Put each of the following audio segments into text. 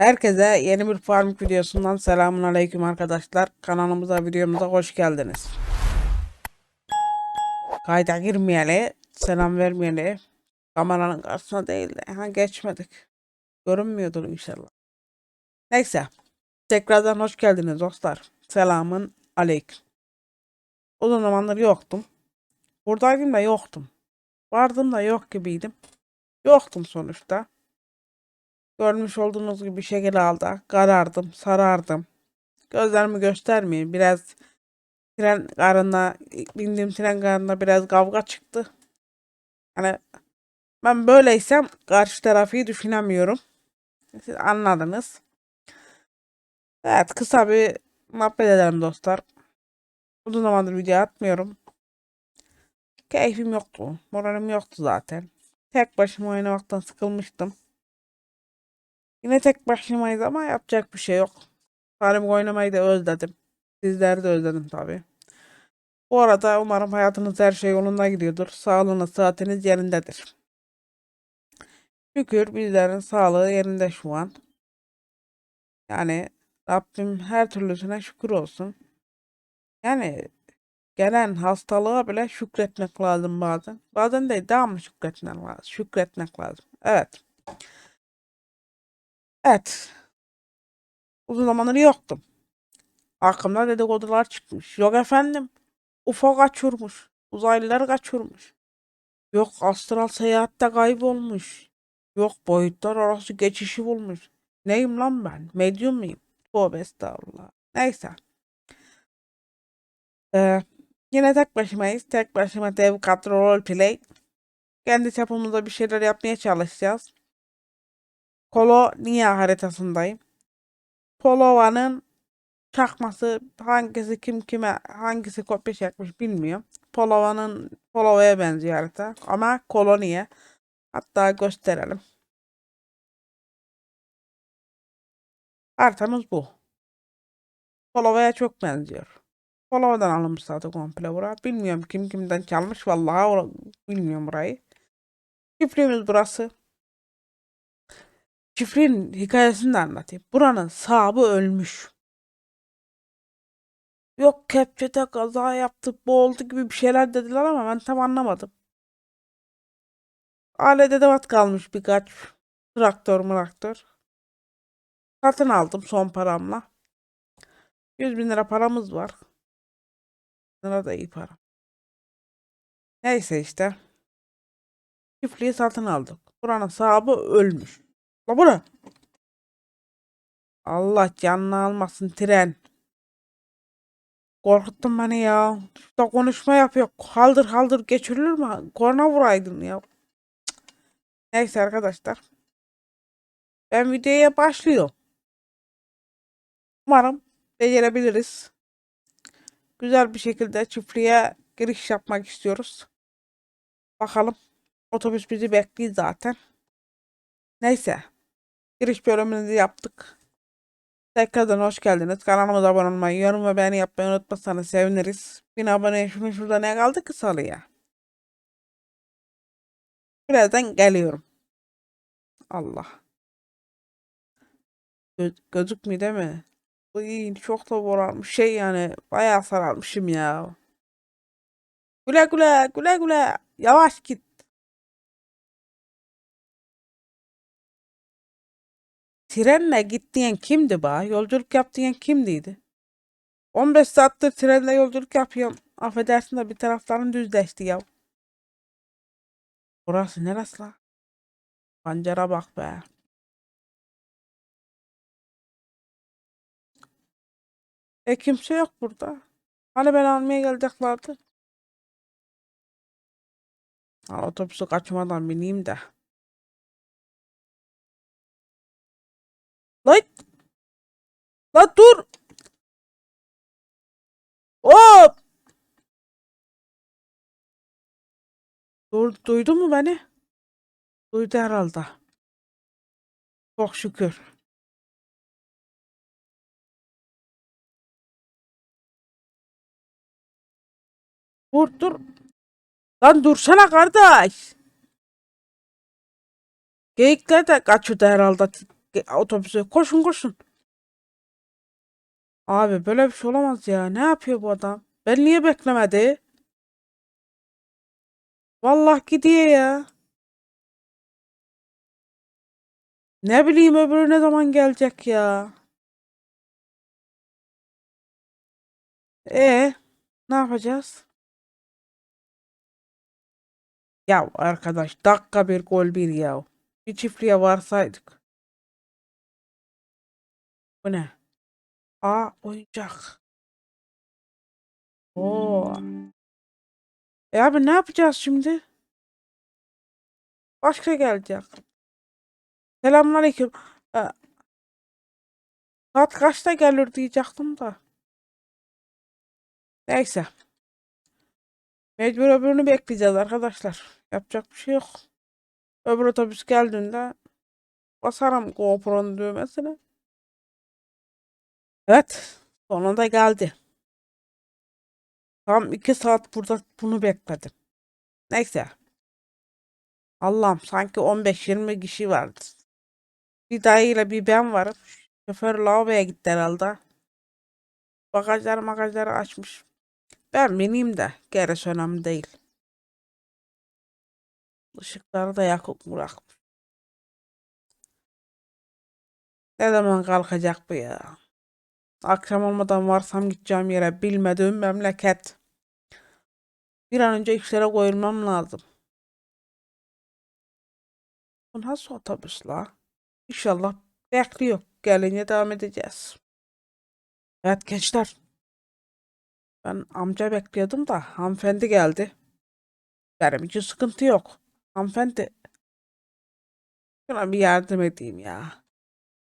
Herkese yeni bir farming videosundan selamun aleyküm arkadaşlar. Kanalımıza videomuza hoş geldiniz. Kayda girmeyeli, selam vermeyeli. Kameranın karşısına değil de ha, geçmedik. Görünmüyordur inşallah. Neyse. Tekrardan hoş geldiniz dostlar. Selamun aleyküm. Uzun zamandır yoktum. Buradaydım da yoktum. Vardım da yok gibiydim. Yoktum sonuçta. Görmüş olduğunuz gibi şekil aldı. Karardım, sarardım. Gözlerimi göstermeyeyim. Biraz tren garında, bindiğim tren garında biraz kavga çıktı. Hani ben böyleysem karşı tarafı düşünemiyorum. Siz anladınız. Evet kısa bir muhabbet edelim dostlar. Uzun zamandır video atmıyorum. Keyfim yoktu. Moralim yoktu zaten. Tek başıma oynamaktan sıkılmıştım. Yine tek başımayız ama yapacak bir şey yok. Tarım oynamayı da özledim. Sizleri de özledim tabii. Bu arada umarım hayatınız her şey yolunda gidiyordur. Sağlığınız, saatiniz yerindedir. Şükür bizlerin sağlığı yerinde şu an. Yani Rabbim her türlüsüne şükür olsun. Yani gelen hastalığa bile şükretmek lazım bazen. Bazen de devamlı şükretmek lazım. Şükretmek lazım. Evet. Evet. Uzun zamandır yoktum. Hakkımda dedikodular çıkmış. Yok efendim. UFO kaçırmış. Uzaylılar kaçırmış. Yok astral seyahatte kaybolmuş. Yok boyutlar arası geçişi bulmuş. Neyim lan ben? Medyum muyum? Tövbe estağfurullah. Neyse. Ee, yine tek başımayız. Tek başıma dev kadro roleplay. Kendi çapımızda bir şeyler yapmaya çalışacağız. Kolonya haritasındayım. Polova'nın çakması hangisi kim kime hangisi kopya çekmiş bilmiyorum. Polova'nın Polova'ya benziyor harita ama koloniye. Hatta gösterelim. Haritamız bu. Polova'ya çok benziyor. Polova'dan alınmış zaten komple bura. Bilmiyorum kim kimden çalmış. Vallahi bilmiyorum burayı. Çiftliğimiz burası. Çiftliğin hikayesini de anlatayım. Buranın sahibi ölmüş. Yok kepçede kaza yaptı, boğuldu gibi bir şeyler dediler ama ben tam anlamadım. Alet edevat kalmış birkaç. Traktör traktör. Satın aldım son paramla. 100 bin lira paramız var. Lira da iyi para. Neyse işte. Çiftliği satın aldık. Buranın sahibi ölmüş. La bu ne? Allah canını almasın tren. Korkuttun beni ya. Şurada konuşma yapıyor. Haldır haldır geçirilir mi? Korna vuraydın ya. Cık. Neyse arkadaşlar. Ben videoya başlıyorum. Umarım becerebiliriz. Güzel bir şekilde çiftliğe giriş yapmak istiyoruz. Bakalım. Otobüs bizi bekliyor zaten. Neyse. Giriş bölümünü yaptık. Tekrardan hoş geldiniz. Kanalımıza abone olmayı, yorum ve beğeni yapmayı unutmazsanız seviniriz. Bin abone şunu şurada ne kaldı ki salıya? Birazdan geliyorum. Allah. Gö gözükmüyor değil mi? Uy, çok da morarmış. Şey yani bayağı sararmışım ya. Güle güle güle güle. Yavaş git. Trenle gittiğin kimdi ba? Yolculuk yaptığın kimdiydi? 15 saattir trenle yolculuk yapıyorum. Affedersin de bir tarafların düzleşti ya. Burası neresi la? Pancara bak be. E kimse yok burada. Hani beni almaya geleceklerdi. Ha, otobüsü kaçmadan bineyim de. Lan! Lan dur! Hop! Dur, duydu mu beni? Duydu herhalde. Çok şükür. Dur dur. Lan dursana kardeş. Geyikler de kaçırdı herhalde. Otobüse. Koşun koşun. Abi böyle bir şey olamaz ya. Ne yapıyor bu adam? Ben niye beklemedi? Vallahi gidiyor ya. Ne bileyim öbürü ne zaman gelecek ya. E ne yapacağız? Ya arkadaş dakika bir gol bir ya. Bir çiftliğe varsaydık. Bu ne? Aa oyuncak. Oo. E abi ne yapacağız şimdi? Başka gelecek. Selamünaleyküm. E, saat kaçta gelir diyecektim da. Neyse. Mecbur öbürünü bekleyeceğiz arkadaşlar. Yapacak bir şey yok. Öbür otobüs geldiğinde basarım GoPro'nun düğmesine. Evet. Sonunda geldi. Tam iki saat burada bunu bekledim. Neyse. Allah'ım sanki 15-20 kişi vardı. Bir dayıyla bir ben varım. Şoför lavaboya gitti herhalde. Bagajları magajları açmış. Ben bineyim de gerisi önemli değil. Işıkları da yakıp bırakmış. Ne zaman kalkacak bu ya? Akşam olmadan varsam gideceğim yere bilmediğim memleket. Bir an önce işlere koyulmam lazım. Bu nasıl otobüs la? İnşallah bekliyor. Gelince devam edeceğiz. Evet gençler. Ben amca bekliyordum da hanımefendi geldi. Benim için sıkıntı yok. Hanımefendi. Şuna bir yardım edeyim ya.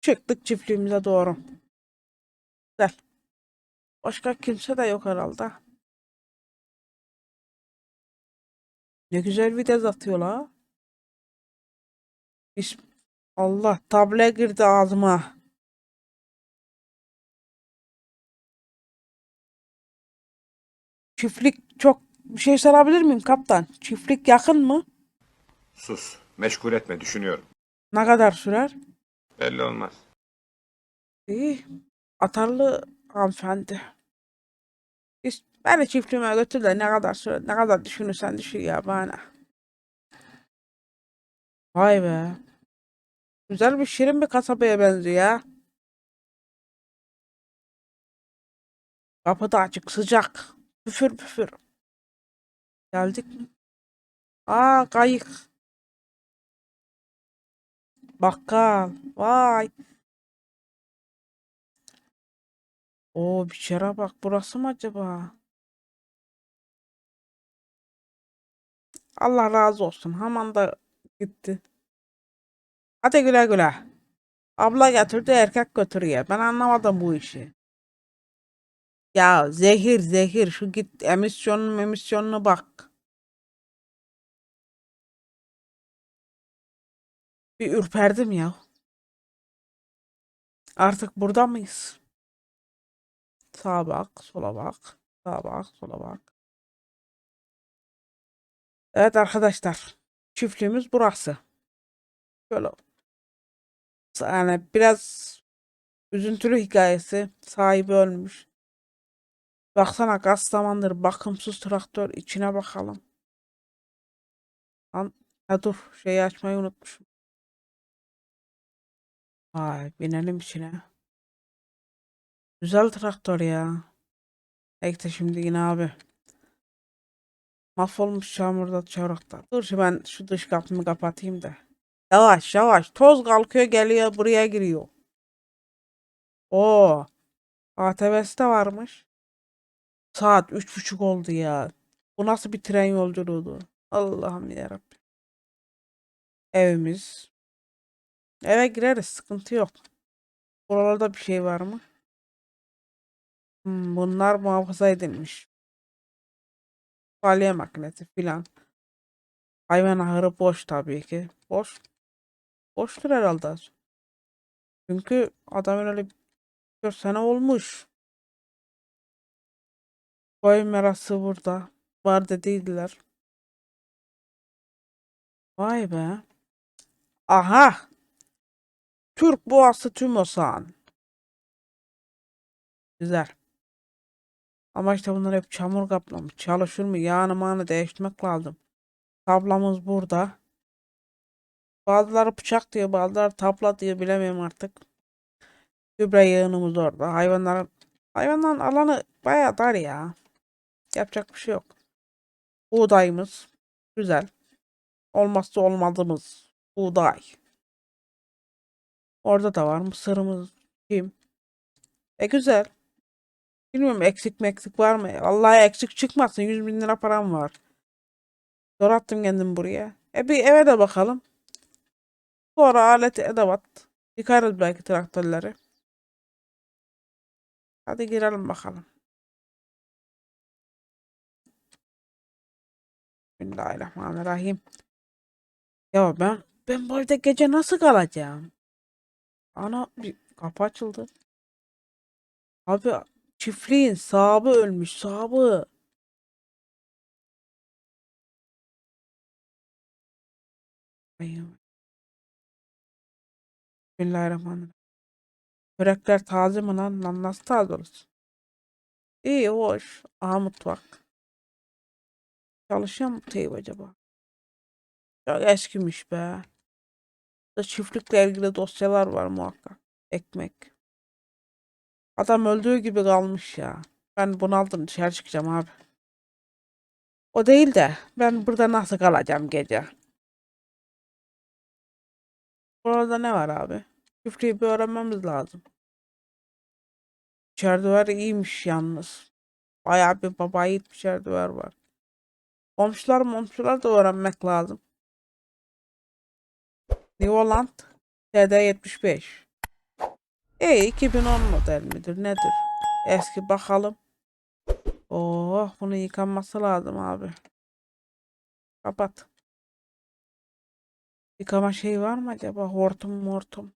Çıktık çiftliğimize doğru. Güzel. Başka kimse de yok herhalde. Ne güzel vites atıyor la. Bis Allah tablet girdi ağzıma. Çiftlik çok bir şey sorabilir miyim kaptan? Çiftlik yakın mı? Sus. Meşgul etme düşünüyorum. Ne kadar sürer? Belli olmaz. İyi. Atarlı hanımefendi. Biz, beni çiftliğime götür de ne kadar süre, ne kadar düşünürsen düşün ya bana. Vay be. Güzel bir şirin bir kasabaya benziyor ya. Kapı da açık, sıcak. Püfür püfür. Geldik mi? Aa kayık. Bakkal. Vay. Oo bir şera bak. Burası mı acaba? Allah razı olsun. Hemen da gitti. Hadi güle güle. Abla getirdi erkek götürüyor. Ben anlamadım bu işi. Ya zehir zehir şu git emisyonun emisyonuna bak. Bir ürperdim ya. Artık burada mıyız? Sağa bak, sola bak. Sağa bak, sola bak. Evet arkadaşlar. Çiftliğimiz burası. Şöyle. Yani biraz üzüntülü hikayesi. Sahibi ölmüş. Baksana kaç zamandır bakımsız traktör içine bakalım. Lan, ha dur şeyi açmayı unutmuşum. Vay binelim içine. Güzel traktör ya. Ekte şimdi yine abi. Mahvolmuş çamurda çorakta. Dur şimdi ben şu dış kapımı kapatayım da. Yavaş yavaş. Toz kalkıyor geliyor buraya giriyor. Oo. ATV'si de varmış. Saat üç buçuk oldu ya. Bu nasıl bir tren yolculuğuydu? Allah'ım yarabbim. Evimiz. Eve gireriz. Sıkıntı yok. Buralarda bir şey var mı? Hmm, bunlar muhafaza edilmiş. Balya makinesi filan. Hayvan ahırı boş tabii ki. Boş. Boştur herhalde. Çünkü adamın öyle 4 sene olmuş. Koyun merası burada. Var dediydiler. Vay be. Aha. Türk Boğası Tümosan. Güzel. Ama işte bunlar hep çamur kaplamış. Çalışır mı? Yağını mağını değiştirmek lazım. Tablamız burada. Bazıları bıçak diyor, bazıları tabla diyor bilemiyorum artık. Gübre yığınımız orada. Hayvanların hayvanların alanı bayağı dar ya. Yapacak bir şey yok. Buğdayımız güzel. Olmazsa olmazımız buğday. Orada da var mısırımız kim? E güzel. Bilmiyorum eksik mi var mı? Vallahi eksik çıkmasın. 100 bin lira param var. Zor attım kendim buraya. E bir eve de bakalım. Sonra alet edevat. Yıkarız belki traktörleri. Hadi girelim bakalım. Bismillahirrahmanirrahim. Ya ben ben bu evde gece nasıl kalacağım? Ana bir kapı açıldı. Abi çiftliğin sahibi ölmüş sahibi. Bismillahirrahmanirrahim. Börekler taze mi lan? Lan nasıl taze olsun? İyi hoş. Aha mutfak. Çalışıyor mu teyip acaba? Çok eskimiş be. Da çiftlikle ilgili dosyalar var muhakkak. Ekmek. Adam öldüğü gibi kalmış ya. Ben bunaldım dışarı çıkacağım abi. O değil de ben burada nasıl kalacağım gece? Burada ne var abi? Çiftliği bir öğrenmemiz lazım. İçeride iyiymiş yalnız. Bayağı bir baba yiğit bir içeride var. Komşular momşular da öğrenmek lazım. New Holland TD75. E 2010 model midir nedir? Eski bakalım. Oh bunu yıkanması lazım abi. Kapat. Yıkama şey var mı acaba? Hortum mortum.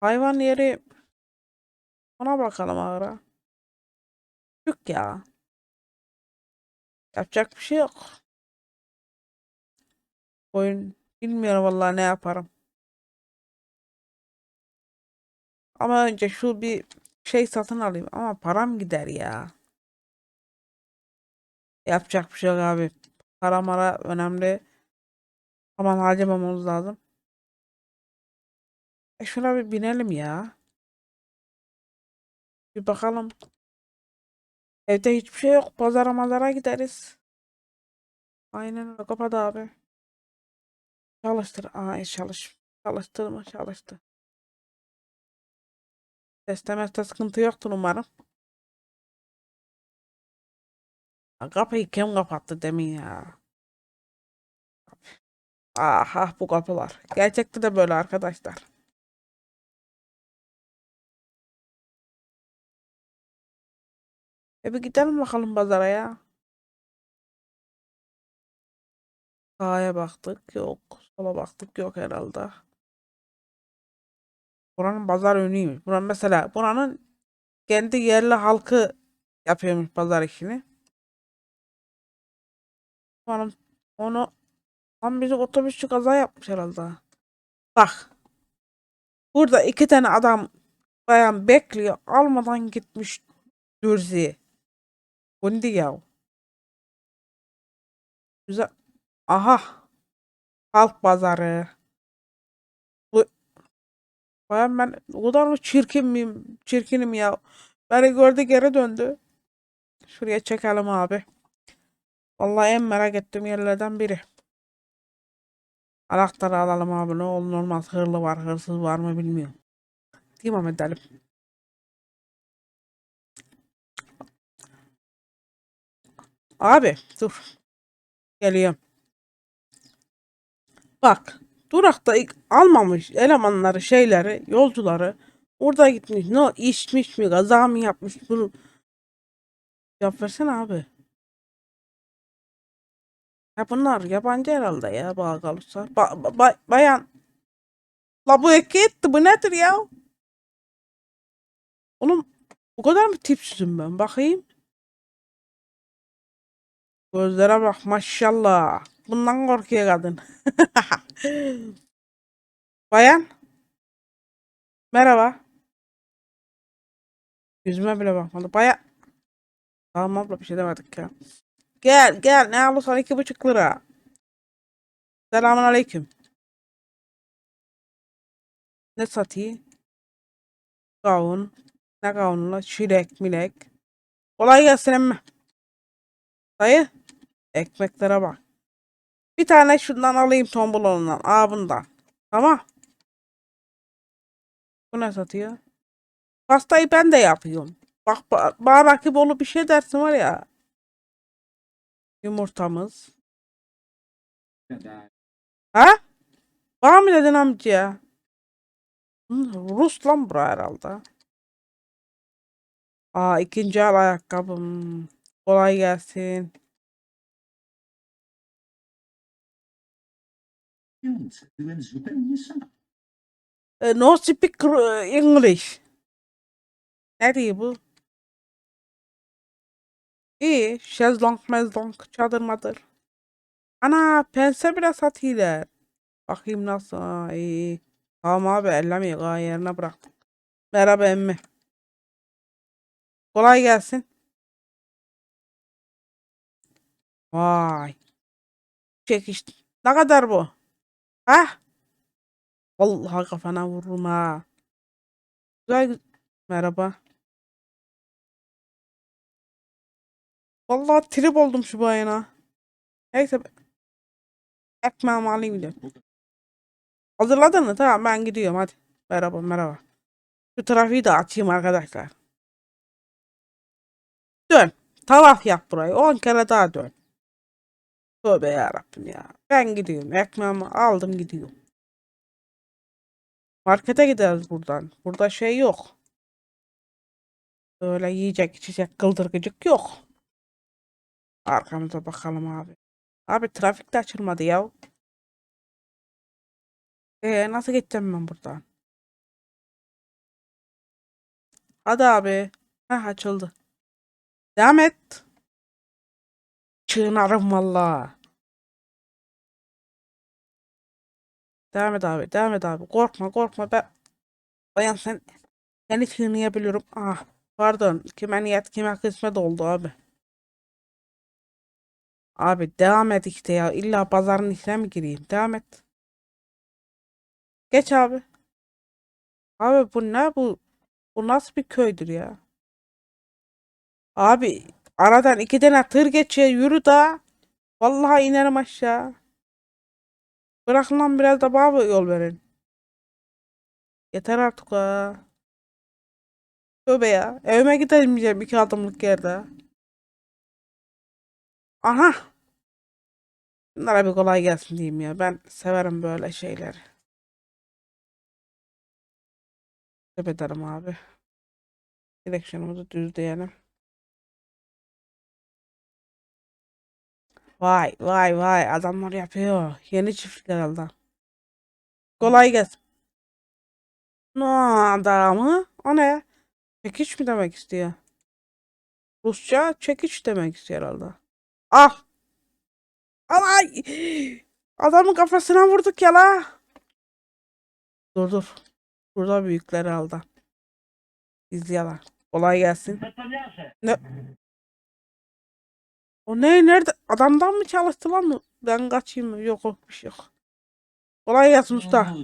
Hayvan yeri ona bakalım ara. Küçük ya. Yapacak bir şey yok. Oyun bilmiyorum vallahi ne yaparım. Ama önce şu bir şey satın alayım ama param gider ya. Yapacak bir şey yok abi. Para mara önemli. Aman harcamamamız lazım. E şuna bir binelim ya. Bir bakalım. Evde hiçbir şey yok. Pazara mazara gideriz. Aynen öyle. Kapat abi. Çalıştır. Aa çalış. Çalıştır mı? Çalıştı. Testemeste sıkıntı yoktur umarım. Ha, Kapıyı kim kapattı demin ya? Aha bu kapılar. Gerçekte de böyle arkadaşlar. E bir gidelim bakalım pazara ya. Sağa baktık yok. Sola baktık yok herhalde. Buranın pazar önüymüş. Buranın mesela buranın kendi yerli halkı yapıyormuş pazar işini. Buranın onu tam bizi otobüsçü kaza yapmış herhalde. Bak. Burada iki tane adam bayan bekliyor. Almadan gitmiş Dürzi. Bundi ya. Güzel. Aha. Halk pazarı. Bayan ben o kadar mı çirkin miyim? Çirkinim ya. Beni gördü geri döndü. Şuraya çekelim abi. Vallahi en merak ettiğim yerlerden biri. Anahtarı alalım abi. Ne olur olmaz. Hırlı var, hırsız var mı bilmiyorum. Devam edelim. Abi dur. Geliyorum. Bak. Durakta ilk almamış elemanları şeyleri yolcuları orada gitmiş ne içmiş mi kaza mı yapmış bunu cevap versene abi. Ya bunlar yabancı herhalde ya bana kalırsa. Ba ba- ba- bayan. La bu eki etti bu nedir ya? Oğlum bu kadar mı tipsizim ben bakayım. Gözlere bak maşallah. Bundan korkuyor kadın. Bayan Merhaba. Yüzüme bile bakmadı. Baya... Tamam abla bir şey demedik ya. Gel gel ne alırsan iki buçuk lira. Selamun aleyküm. Ne satayım? Kavun. Ne kavunla? Çilek milek. Kolay gelsin emmi. Dayı. Ekmeklere bak. Bir tane şundan alayım tombul olandan. Aa bundan. Tamam. Bu ne satıyor? Pastayı ben de yapıyorum. Bak ba bana rakip olup bir şey dersin var ya. Yumurtamız. Ha? Bana mı dedin amca? Rus lan bura herhalde. Aa ikinci el ayakkabım. Kolay gelsin. No speak uh, English. Ne diyor bu? İyi. Şezlong mezlong çadır madır. Ana pense bile satıyorlar. Bakayım nasıl. Aa, iyi. Tamam abi ellemiyor. Aa, yerine bıraktım. Merhaba emmi. Kolay gelsin. Vay. Çekiş. Ne kadar bu? Ha? Vallahi kafana vururum ha. Güzel. gü- Merhaba. Vallahi trip oldum şu bayana. Neyse. Ekmeğimi alayım diyorum. Hazırladın mı? Tamam ben gidiyorum hadi. Merhaba merhaba. Şu trafiği de açayım arkadaşlar. Dön. Tavaf yap burayı. 10 kere daha dön. Tövbe yarabbim ya. Ben gidiyorum. Ekmeğimi aldım gidiyorum. Markete gideriz buradan. Burada şey yok. Öyle yiyecek içecek kıldırgıcık yok. Arkamıza bakalım abi. Abi trafik de açılmadı ya. Ee, nasıl geçeceğim ben buradan? Hadi abi. Heh açıldı. Devam et. Çığınarım valla. Devam et abi. Devam et abi. Korkma korkma. Ben... Bayan sen... Seni çiğneyebiliyorum. Ah. Pardon. Kime niyet kime kısmet oldu abi. Abi devam et işte ya. İlla pazarın içine mi gireyim? Devam et. Geç abi. Abi bu ne bu? Bu nasıl bir köydür ya? Abi aradan iki tane tır geçiyor. Yürü da. Vallahi inerim aşağı. Bırakın lan biraz da bana yol verin. Yeter artık ha. Tövbe ya. Evime gidemeyeceğim iki adımlık yerde. Aha. Bunlara bir kolay gelsin diyeyim ya. Ben severim böyle şeyleri. Tep ederim abi. Direksiyonumuzu düzleyelim. Vay vay vay adamlar yapıyor. Yeni çiftlik herhalde. Kolay gelsin. Ne adamı? O ne? Çekiç mi demek istiyor? Rusça çekiç demek istiyor herhalde. Ah! Alay! Adamın kafasına vurduk ya la. Dur dur. Burada büyükleri aldı. İzliyorlar. Kolay gelsin. Ne? O ne? Nerede? Adamdan mı çalıştı lan mı? Ben kaçayım mı? Yok yok bir şey yok. Kolay gelsin usta.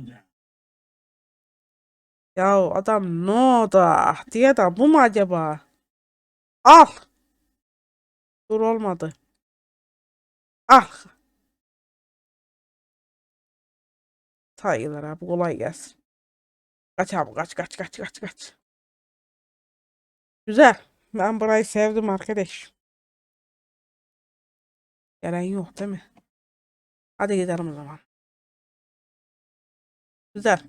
Ya adam ne oldu? diye de bu mu acaba? Al. Dur olmadı. Al. Saygılar abi kolay gelsin. Kaç abi kaç kaç kaç kaç kaç. Güzel. Ben burayı sevdim arkadaş. Gelen yok değil mi? Hadi gidelim o zaman. Güzel.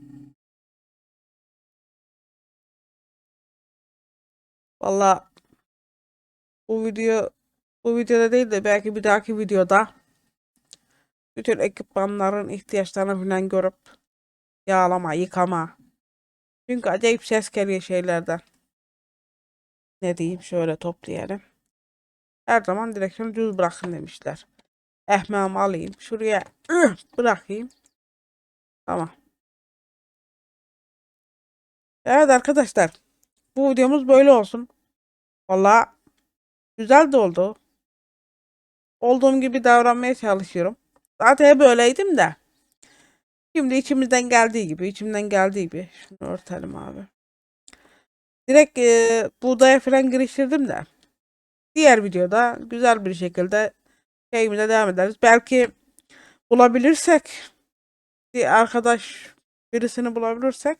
Valla bu video bu videoda değil de belki bir dahaki videoda bütün ekipmanların ihtiyaçlarını falan görüp yağlama, yıkama. Çünkü acayip ses geliyor şeylerden. Ne diyeyim şöyle toplayalım. Her zaman direksiyonu düz bırakın demişler. Ehmamı alayım. Şuraya bırakayım. Tamam. Evet arkadaşlar. Bu videomuz böyle olsun. Valla güzel de oldu. Olduğum gibi davranmaya çalışıyorum. Zaten böyleydim de. Şimdi içimizden geldiği gibi, içimden geldiği gibi. Şunu örtelim abi. Direkt e, buğdaya falan giriştirdim de. Diğer videoda güzel bir şekilde şeyimize devam ederiz. Belki bulabilirsek bir arkadaş birisini bulabilirsek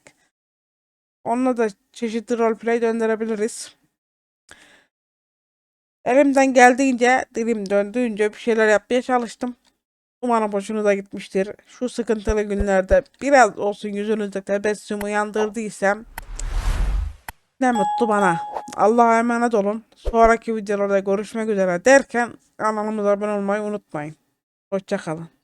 onunla da çeşitli roleplay döndürebiliriz. Elimden geldiğince, dilim döndüğünce bir şeyler yapmaya çalıştım. Umarım hoşunuza gitmiştir. Şu sıkıntılı günlerde biraz olsun yüzünüzde tebessüm uyandırdıysam ne mutlu bana. Allah'a emanet olun. Sonraki videolarda görüşmek üzere derken kanalımıza abone olmayı unutmayın. Hoşçakalın.